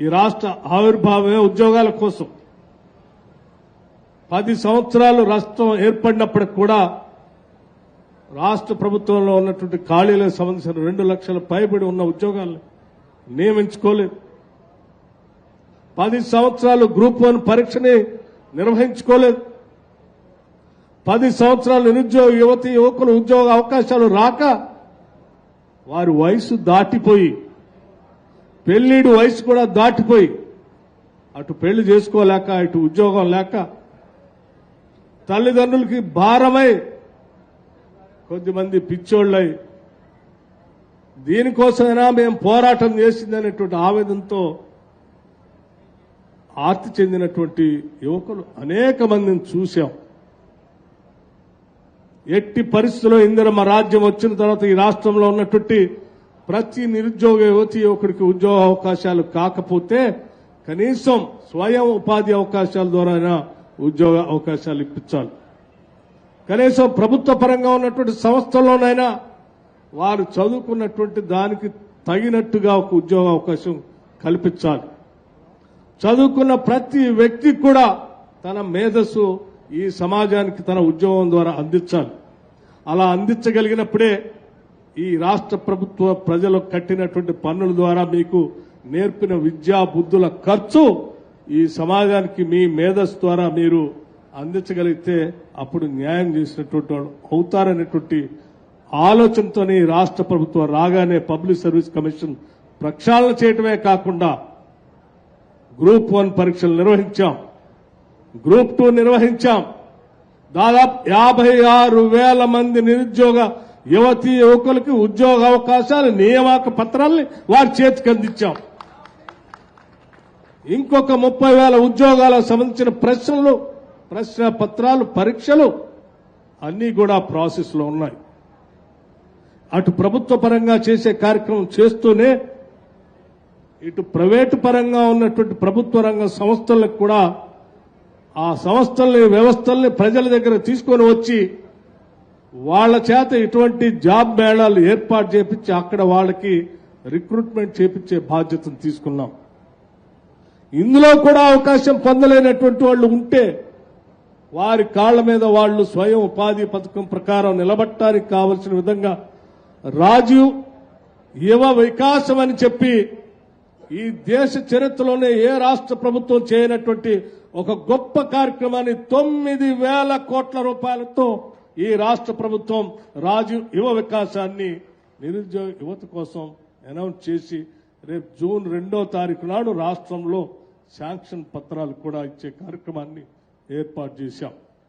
ఈ రాష్ట్ర ఆవిర్భావమే ఉద్యోగాల కోసం. పది సంవత్సరాలు రాష్ట్రం ఏర్పడినప్పటికి కూడా రాష్ట్ర ప్రభుత్వంలో ఉన్నటువంటి ఖాళీలకు సంబంధించిన రెండు లక్షల పైబడి ఉన్న ఉద్యోగాలను నియమించుకోలేదు. పది సంవత్సరాలు గ్రూప్ వన్ పరీక్షని నిర్వహించుకోలేదు. పది సంవత్సరాలు నిరుద్యోగ యువతి యువకులు ఉద్యోగ అవకాశాలు రాక వారి వయసు దాటిపోయి పెళ్ళిడు వయసు కూడా దాటిపోయి అటు పెళ్ళి చేసుకోలేక ఇటు ఉద్యోగం లేక తల్లిదండ్రులకి భారమై కొద్దిమంది పిచ్చోళ్ళై దీనికోసమైనా మేము పోరాటం చేసిందనేటువంటి ఆవేదనతో ఆర్తి చెందినటువంటి యువకులు అనేక మందిని చూశాం. ఎట్టి పరిస్థితుల్లో ఇందిరమ్మ రాజ్యం వచ్చిన తర్వాత ఈ రాష్ట్రంలో ఉన్నటువంటి ప్రతి నిరుద్యోగ యువతి యువకుడికి ఉద్యోగ అవకాశాలు కాకపోతే కనీసం స్వయం ఉపాధి అవకాశాల ద్వారా ఉద్యోగ అవకాశాలు ఇప్పించాలి. కనీసం ప్రభుత్వ పరంగా ఉన్నటువంటి సంస్థల్లోనైనా వారు చదువుకున్నటువంటి దానికి తగినట్టుగా ఒక ఉద్యోగ అవకాశం కల్పించాలి. చదువుకున్న ప్రతి వ్యక్తి కూడా తన మేధస్సు ఈ సమాజానికి తన ఉద్యోగం ద్వారా అందించాలి. అలా అందించగలిగినప్పుడే ఈ రాష్ట్ర ప్రభుత్వ ప్రజలు కట్టినటువంటి పన్నుల ద్వారా మీకు నేర్పిన విద్యా బుద్ధుల ఖర్చు ఈ సమాజానికి మీ మేధస్సు ద్వారా మీరు అందించగలిగితే అప్పుడు న్యాయం చేసినటువంటి అవుతారనేటువంటి ఆలోచనతోనే రాష్ట్ర ప్రభుత్వం రాగానే పబ్లిక్ సర్వీస్ కమిషన్ ప్రక్షాళన చేయటమే కాకుండా గ్రూప్ వన్ పరీక్షలు నిర్వహించాం. Group two నిర్వహించాం. దాదాపు యాభై ఆరు వేల మంది నిరుద్యోగ యువతి యువకులకి ఉద్యోగ అవకాశాలు నియామక పత్రాల్ని వారి చేతికి అందించాం. ఇంకొక ముప్పై వేల ఉద్యోగాలకు సంబంధించిన ప్రశ్నలు ప్రశ్న పత్రాలు పరీక్షలు అన్నీ కూడా ప్రాసెస్లో ఉన్నాయి. అటు ప్రభుత్వ పరంగా చేసే కార్యక్రమం చేస్తూనే ఇటు ప్రైవేటు పరంగా ఉన్నటువంటి ప్రభుత్వ రంగ సంస్థలకు కూడా ఆ సంస్థల్ని వ్యవస్థల్ని ప్రజల దగ్గర తీసుకొని వచ్చి వాళ్ళ చేత ఇటువంటి జాబ్ మేళాలు ఏర్పాటు చేపించి అక్కడ వాళ్ళకి రిక్రూట్మెంట్ చేపించే బాధ్యతను తీసుకున్నాం. ఇందులో కూడా అవకాశం పొందలేనటువంటి వాళ్ళు ఉంటే వారి కాళ్ళ మీద వాళ్ళు స్వయం ఉపాధి పథకం ప్రకారం నిలబట్టడానికి కావలసిన విధంగా రాజీవ్ యువ వికాసం అని చెప్పి ఈ దేశ చరిత్రలోనే ఏ రాష్ట్ర ప్రభుత్వం చేయనటువంటి ఒక గొప్ప కార్యక్రమాన్ని తొమ్మిది వేల కోట్ల రూపాయలతో ఈ రాష్ట్ర ప్రభుత్వం రాజు యువ వికాసాన్ని నిరుద్యోగ యువత కోసం అనౌన్స్ చేసి రేపు జూన్ రెండో తారీఖు నాడు రాష్ట్రంలో శాంక్షన్ పత్రాలు కూడా ఇచ్చే కార్యక్రమాన్ని ఏర్పాటు చేశాం.